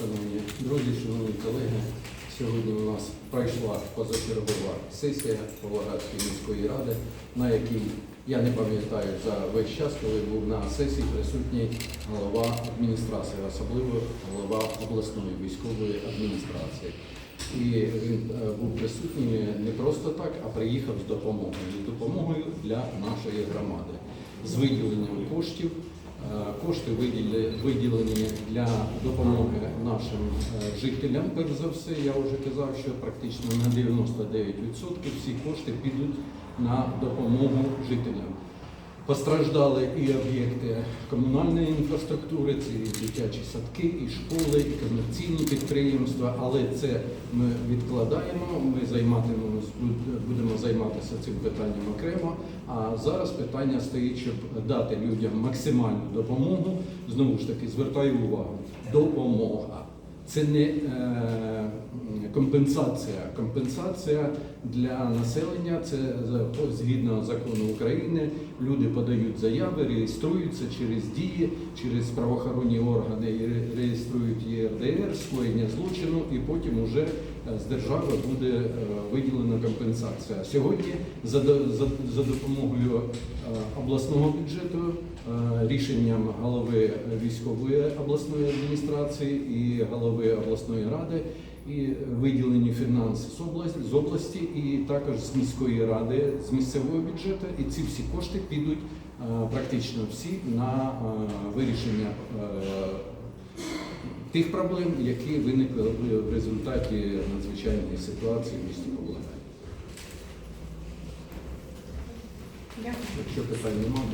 Шановні друзі, шановні колеги, сьогодні у нас пройшла позачергова сесія Павлоградської міської ради, на якій я не пам'ятаю за весь час, коли був на сесії присутній голова адміністрації, особливо голова обласної військової адміністрації. І він е, був присутній не просто так, а приїхав з допомогою, з допомогою для нашої громади, з виділенням коштів. Е, Кошти виділені, для допомоги нашим е, жителям. Перш за все, я вже казав, що практично на 99% всі кошти підуть на допомогу жителям. Постраждали і об'єкти комунальної інфраструктури, це і дитячі садки, і школи, і комерційні підприємства. Але це ми відкладаємо. Ми займатимемось, будемо займатися цим питанням окремо. А зараз питання стоїть, щоб дати людям максимальну допомогу. Знову ж таки, звертаю увагу, допомога. Це не е, компенсація. Компенсація для населення це згідно закону України. Люди подають заяви, реєструються через дії, через правоохоронні органи реєструють ЄРДР, скоєння злочину, і потім уже е, з держави буде е, виділена компенсація. Сьогодні за, за, допомогою е, обласного бюджету, рішенням голови військової обласної адміністрації і голови обласної ради, і виділені фінанси з області, з області, і також з міської ради, з місцевого бюджету. І ці всі кошти підуть е, практично всі на е, вирішення е, тих проблем, які виникли в- результаті надзвичайної ситуації в місті Павлограді. Якщо питань немає.